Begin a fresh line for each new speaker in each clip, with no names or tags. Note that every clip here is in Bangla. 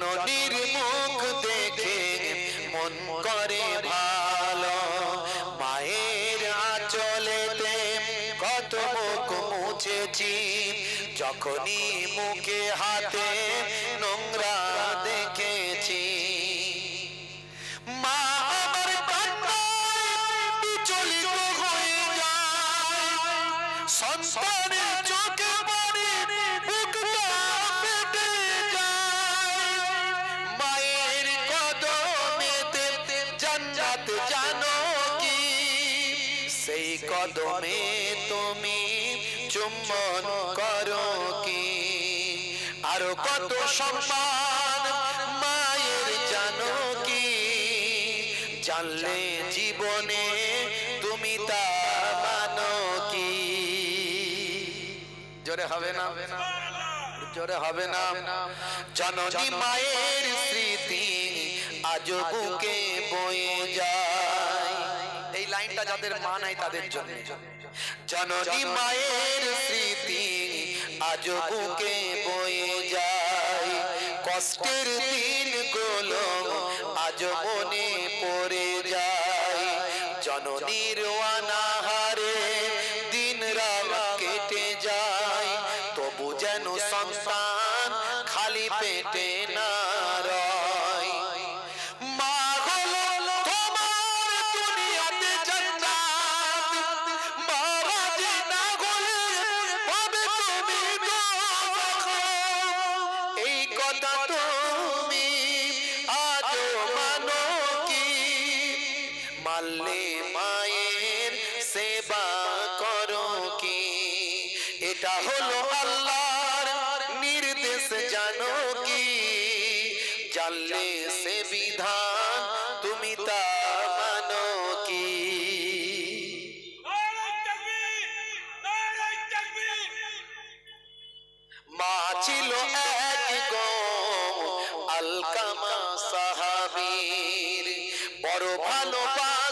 জননীর মুখ দেখে মন করে ভালো। মায়ের আঁচলেতে কত মুখ মুছেছি, যখনই মুখে হাতে নোংরা দেখেছি। মা আমার কান্নায় বিচলিত হয়ে যায় সন্তানের জান্নাত জানো কি? সেই কদমে তুমি চুম্বন করো কি? আরও কত সম্মান মায়ের জানো কি? জানলে জীবনে তুমি তা মানো কি? জোরে হবে না? জোরে হবে না? জননী মায়ের স্মৃতি আজ বুকে বয়ে যায়। লাইনটা যাদের মা নাই তাদের জন্য। জননী মায়ের স্মৃতি আজ বুকে বয়ে যায়। কষ্টের দিনগুলো আজ মনে পড়ে যায়। জননীর অনাহারে দিন রাত কেটে যায়। তবু যেন সন্তান খালি পেটে না মারলে মায়ের সেবা করো কি? এটা হলো আল্লাহর নির্দেশ, জানো কি? জানলে সে বিধান তুমি তা মানো কি? মা ছিল এক আলকামা সাহাবীর। বড় ভালোবাসত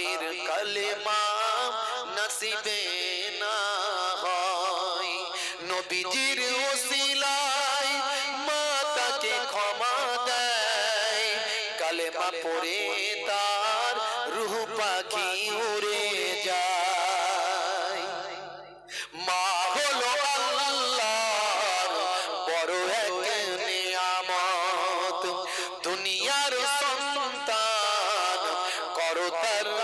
সাহাবীর কালেমা নসিবে না হয়। নবীজির ওসিলায় মা ক্ষমা দেয়। কালেমা পড়ে তার রুহ পাখি উড়ে যায়। মা হলো আল্লাহর বড় এক নিয়ামত। দুনিয়ার সন্তান করো তার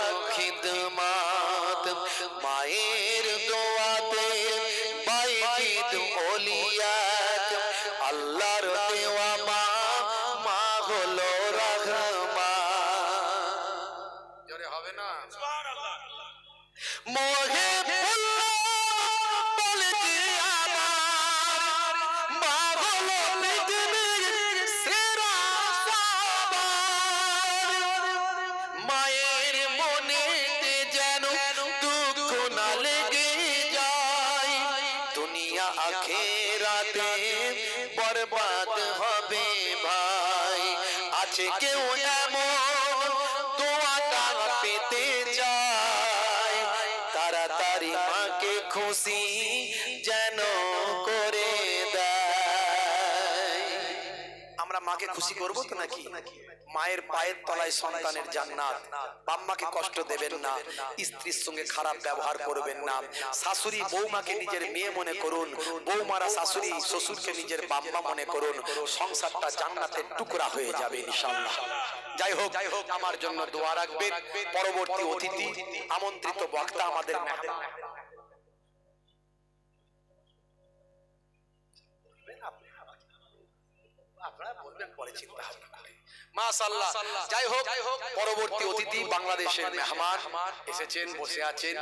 আল্লাহর দেওয়া মা মা হলো রাহমা জোরে হবে না?
সুবহানাল্লাহ।
দুনিয়া আখেরাতে বরবাদ হবে ভাই। আছে কেউ এমন দোয়াটা পেতে যায় তাড়াতাড়ি মাকে খুশি যেন আমরা মাকে খুশি করব তো নাকি? মায়ের পায়ের তলায় সন্তানের জান্নাত। বাম্মাকে কষ্ট দেবেন না। স্ত্রীর সঙ্গে খারাপ ব্যবহার করবেন না। শাশুড়ি বৌমাকে নিজের মেয়ে মনে করুন। বৌমারা শাশুড়ি শ্বশুরকে নিজের বাম্মা মনে করুন। সংসারটা জান্নাতের টুকরা হয়ে যাবে ইনশাআল্লাহ। যাই হোক যাই হোক আমার জন্য দোয়া রাখবেন। পরবর্তী অতিথি আমন্ত্রিত বক্তা আমাদের আপনারা বলবেন পরে চিন্তা ভাবনা করে মাশাআল্লাহ যাই হোক পরবর্তী অতিথি বাংলাদেশের মেহমান এসেছেন বসে আছেন।